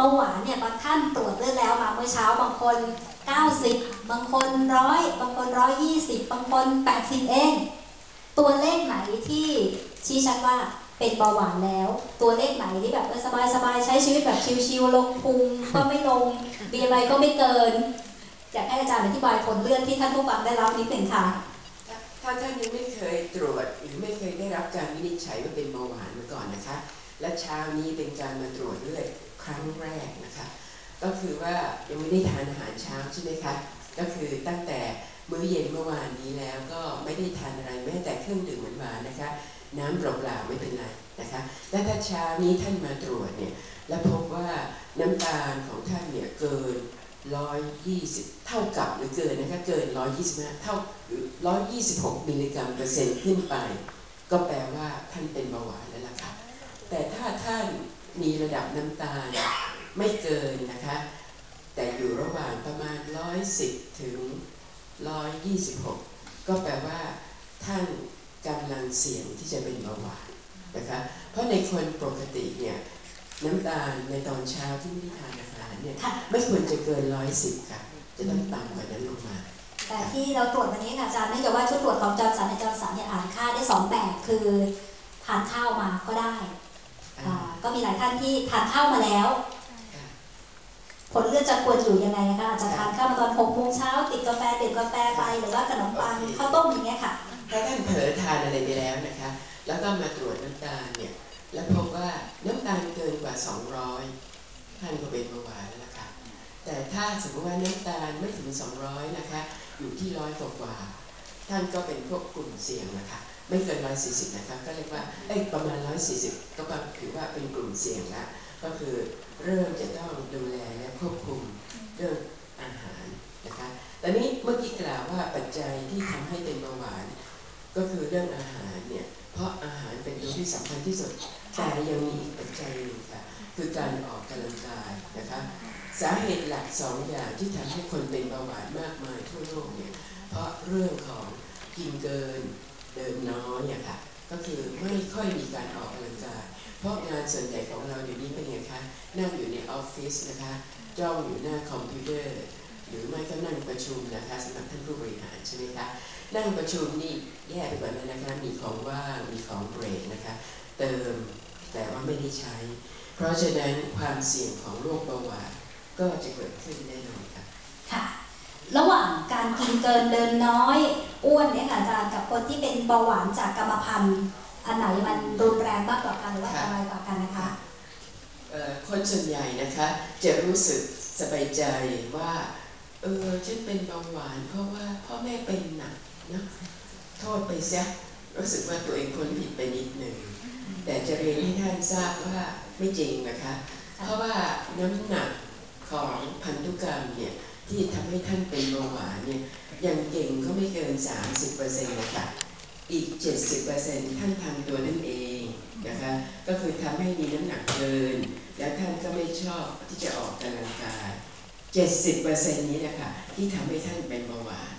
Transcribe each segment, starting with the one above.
าหวานเนี่ยบางท่านตรวจเลือดแล้วมาเมื่อเช้าบางคน 90 บางคนร้อยบางคนร้อยยี่สิบบางคน 80 เอง ตัวเลขไหนที่ชี้ชัดว่าเป็นเบาหวานแล้ว ตัวเลขไหนที่แบบสบายสบายๆใช้ชีวิตแบบชิวๆลงพุงก็ไม่ลง BMI ก็ไม่เกินอยากให้อาจารย์อธิบายผลเลือดที่ท่านผู้ฟังได้รับนิดหนึ่งค่ะถ้าท่านยังไม่เคยตรวจหรือไม่เคยได้รับการวินิจฉัยว่าเป็นเบาหวานมาก่อนนะคะ และเช้านี้เป็นการมาตรวจเลือด ครั้งแรกนะคะ ก็คือว่ายังไม่ได้ทานอาหารเช้าใช่ไหมคะก็คือตั้งแต่มื้อเย็นเมื่อวานนี้แล้วก็ไม่ได้ทานอะไรแม้แต่เครื่องดื่มหวานๆนะคะ น้ำเปล่าๆไม่เป็นไรนะคะและถ้าเช้านี้ท่านมาตรวจเนี่ยแล้วพบว่าน้ำตาลของท่านเนี่ยเกิน 120 เท่ากับหรือเกินนะคะเกิน 125 เท่าหรือ126 มิลลิกรัมเปอร์เซ็นต์ขึ้นไป ก็แปลว่าท่านเมีระดับน้ำตาลไม่เกินนะคะ แต่อยู่ระหว่างประมาณ 110 ถึง 126 ก็แปลว่าท่านกำลังเสี่ยงที่จะเป็นเบาหวานนะคะ เพราะในคนปกติเนี่ยน้ำตาลในตอนเช้าที่ไม่ได้ทานอาหารเนี่ยค่ะไม่ควรจะเกิน 110 ค่ะ จะต้องต่ำกว่านั้นลงมาแต่ที่เราตรวจวันนี้ค่ะอาจารย์เนื่องจากว่าชุดตรวจของจอร์นสันในจอร์นสันเนี่ยอ่านค่าได้สองแบบคือทานข้าวมาก็ได้อ่า ก็มีหลายท่านที่ทานข้าวมาแล้วค่ะผลเลือดจะควรอยู่ยังไงนะคะอาจจะทานข้าวมาตอนหกโมงเช้าติดกาแฟดื่มกาแฟไปหรือว่าขนมปังข้าวต้มอย่างเงี้ยค่ะถ้าท่านเผลอทานอะไรไปแล้วนะคะ แล้วก็มาตรวจน้ำตาลเนี่ย แล้วพบว่าน้ำตาลเกินกว่า 200 ท่านก็เป็นเบาหวานแล้วล่ะค่ะแต่ถ้าสมมติว่าน้ำตาลไม่ถึง 200 นะคะ อยู่ที่ร้อยกว่าๆท่านก็เป็นพวกกลุ่มเสี่ยงนะคะ ไม่เกิน140นะคะก็เรียกว่าเอ้ยประมาณ140ก็ถือว่าเป็นกลุ่มเสี่ยงแล้วก็คือเริ่มจะต้องดูแลและควบคุมเรื่องอาหารนะคะแต่นี้เมื่อกี้กล่าวว่าปัจจัยที่ทำให้เป็นเบาหวาน ก็คือเรื่องอาหารเนี่ยเพราะอาหารเป็นตัวที่สำคัญที่สุดแต่ยังมีอีกปัจจัยหนึ่งค่ะคือการออกกำลังกายนะคะสาเหตุหลักสองอย่างที่ทำให้คนเป็นเบาหวานมากมายทั่วโลกเนี่ยเพราะเรื่องของกินเกิน เดินน้อยอะค่ะก็คือไม่ค่อยมีการออกกำลังกายเพราะงานส่วนใหญ่ของเราเดี๋ยวนี้เป็นไงคะนั่งอยู่ในออฟฟิศนะคะจ้องอยู่หน้าคอมพิวเตอร์ หรือไม่ก็นั่งประชุมนะคะสำหรับท่านผู้บริหารใช่ไหมคะนั่งประชุมนี่แย่ไปกว่านั้นนะคะมีของว่างมีของเบรกนะคะเติมแต่ว่าไม่ได้ใช้ เพราะฉะนั้นความเสี่ยงของโรคเบาหวานก็จะเกิดขึ้นแน่นอนค่ะค่ะ ระหว่างการกินเกินเดินน้อย อ้วนเนี่ยค่ะอาจารย์กับคนที่เป็นเบาหวานจากกรรมพันธุ์อันไหนมันรุนแรงมากกว่ากันหรือว่าค่ะอะไรกว่ากันนะคะเอ่อคนส่วนใหญ่นะคะ จะรู้สึกสบายใจว่าเออฉันเป็นเบาหวาน เพราะว่าพ่อแม่เป็นหนักนะโทษไปเสียรู้สึกว่าตัวเองพ้นผิดไปนิดหนึ่งแต่จะเรียนให้ท่านทราบว่าไม่จริงนะคะ เพราะว่าน้ำหนักของพันธุกรรมเนี่ย ที่ทำให้ท่านเป็นเบาหวานเนี่ยยังเก่งก็ไม่เกิน 30%นะคะอีก 70%ท่านทำตัวนั่นเองนะคะก็คือทำให้มีน้ำหนักเกิน แล้วท่านก็ไม่ชอบที่จะออกกำลังกาย70%นี้นะคะที่ทำให้ท่านเป็นเบาหวาน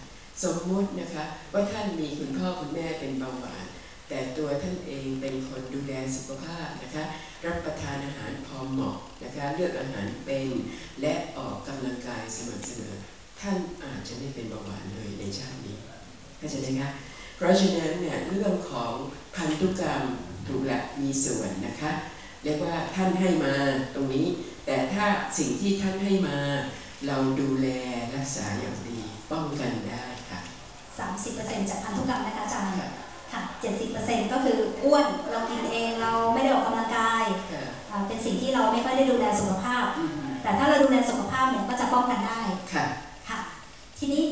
สมมุตินะคะว่าท่านมีคุณพ่อคุณแม่เป็นเบาหวาน แต่ตัวท่านเองเป็นคนดูแลสุขภาพนะคะ รับประทานอาหารพอเหมาะนะคะ เลือกอาหารเป็น และออกกำลังกายสม่ำเสมอ ท่านอาจจะไม่เป็นเบาหวานเลยในชาตินี้เข้าใจไหมคะเพราะฉะนั้นเนี่ยเรื่องของพันธุกรรมถูกละมีส่วนนะคะ เรียกว่าท่านให้มาตรงนี้ แต่ถ้าสิ่งที่ท่านให้มา เราดูแลรักษาอย่างดีป้องกันได้ค่ะ 30%จากพันธุกรรมนะคะอาจารย์ค่ะค่ะ 70%ก็คืออ้วนเรากินเองเราไม่ได้ออกกำลังกายค่ะอ่าเป็นสิ่งที่เราไม่ค่อยได้ดูแลสุขภาพอืมแต่ถ้าเราดูแลสุขภาพเนี่ยก็จะป้องกันได้ค่ะค่ะทีนี้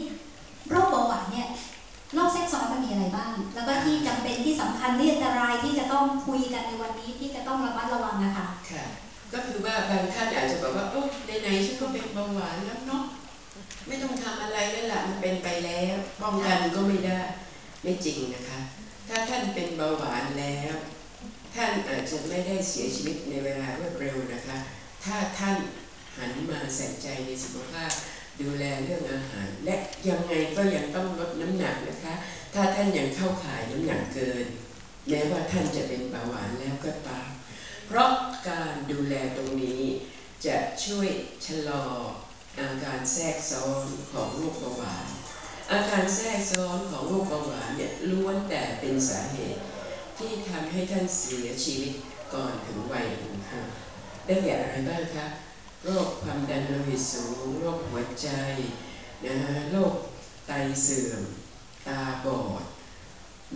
โรคเบาหวานเนี่ยโรคแทรกซ้อนมันมีอะไรบ้าง แล้วก็ที่จำเป็นที่สำคัญที่อันตรายที่จะต้องคุยกันในวันนี้ที่จะต้องระมัดระวังนะคะค่ะก็คือว่าบางท่านอาจจะบอกว่าโอ้ไหนๆฉันก็เป็นเบาหวานแล้วเนาะไม่ต้องทำอะไรแล้วล่ะมันเป็นไปแล้วป้องกันก็ไม่ได้ไม่จริงนะคะ ถ้าท่านเป็นเบาหวานแล้ว ท่านอาจจะไม่ได้เสียชีวิตในเวลารวดเร็วนะคะ ถ้าท่านหันมาใส่ใจในสุขภาพดูแลเรื่องอาหาร และยังไงก็ยังต้องลดน้ำหนักนะคะ ถ้าท่านยังเข้าข่ายน้ำหนักเกินแม้ว่าท่านจะเป็นเบาหวานแล้วก็ตาม เพราะการดูแลตรงนี้จะช่วยชะลออาการแทรกซ้อนของโรคเบาหวาน อาการแทรกซ้อนของโรคเบาหวานเนี่ยล้วนแต่เป็นสาเหตุที่ทำให้ท่านเสียชีวิตก่อนถึงวัยอันควรได้แก่อะไรบ้างคะโรคความดันโลหิตสูง โรคหัวใจนะฮะโรคไตเสื่อม ตาบอด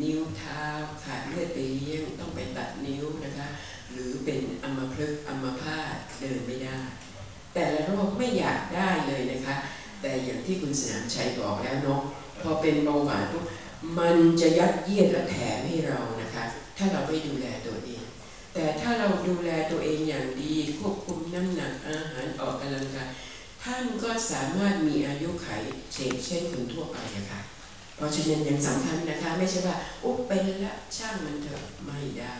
นิ้วเท้าขาดเลือดไปเลี้ยงต้องไปตัดนิ้วนะคะหรือเป็นอัมพฤกษ์อัมพาตเดินไม่ได้ แต่ละโรคไม่อยากได้เลยนะคะ แต่อย่างที่คุณสนามชัยบอกแล้วเนาะพอเป็นเบาหวานปุ๊บมันจะยัดเยียดและแถมให้เรานะคะ ถ้าเราไม่ดูแลตัวเอง แต่ถ้าเราดูแลตัวเองอย่างดีควบคุมน้ำหนักอาหารออกกำลังกายท่านก็สามารถมีอายุขัยเช่นเช่นคนทั่วไปนะคะ เพราะฉะนั้นยังสำคัญนะคะ ไม่ใช่ว่าอุ๊บเป็นละช่างมันเถอะไม่ได้